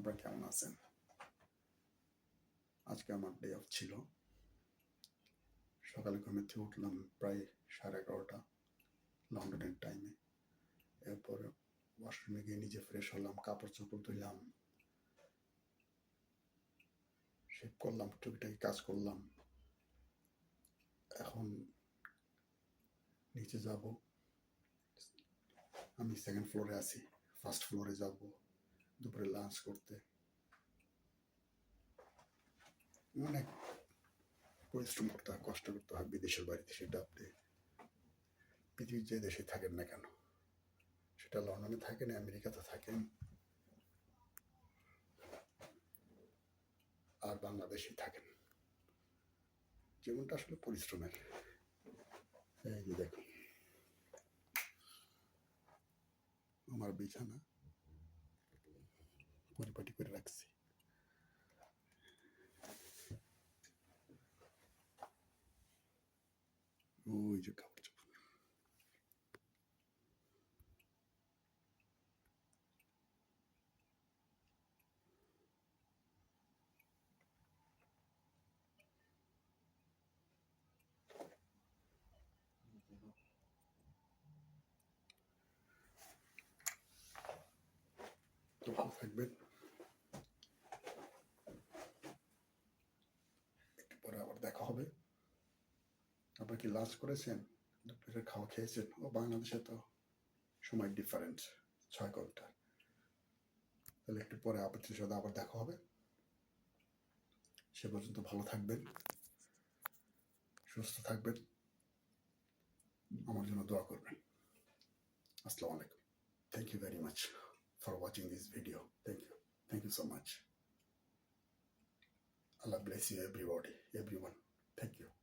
আপনারা কেমন আছেন আজকে আমার ডে অফ ছিল। সকালে ঘুমে থেকে উঠলাম প্রায় সাড়ে এগারোটা, লন্ডনের টাইমে এরপরে ওয়াশরুমে গিয়ে নিজে ফ্রেশ হলাম, কাপড় চোপড় ধুলাম শেভ করলাম, টুকিটাকি কাজ করলাম। এখন নিচে যাব। আমি সেকেন্ড ফ্লোরে আছি ফার্স্ট ফ্লোরে যাব। দুপুরে লাঞ্চ করতে। অনেক পরিশ্রম করতে হয়, কষ্ট করতে হয়, বিদেশের বাড়িতে সেটা আপনি পৃথিবীর যে দেশে থাকেন না কেন, সেটা লন্ডনে থাকেন, আমেরিকাতে থাকেন, আর বাংলাদেশে থাকেন। জীবনটা আসলে পরিশ্রমের। এই যে দেখুন, আমার বিছানা রাখছি ওই যে কাপড় চোপড় তো ভালো থাকবেন একটু পরে আবার দেখা হবে আপনার কি লাঞ্চ করেছেন দুপুরের খাওয়া খেয়েছেন ও বাংলাদেশে তো সময় ডিফারেন্ট ছয় ঘণ্টা তাহলে একটু পরে আপনাদের সাথে আবার দেখা হবে সে পর্যন্ত ভালো থাকবেন সুস্থ থাকবেন আমার জন্য দোয়া করবেন আসসালামু আলাইকুম thank you very much for watching this video. Thank you. Thank you so much. Allah bless you, everybody, everyone. Thank you.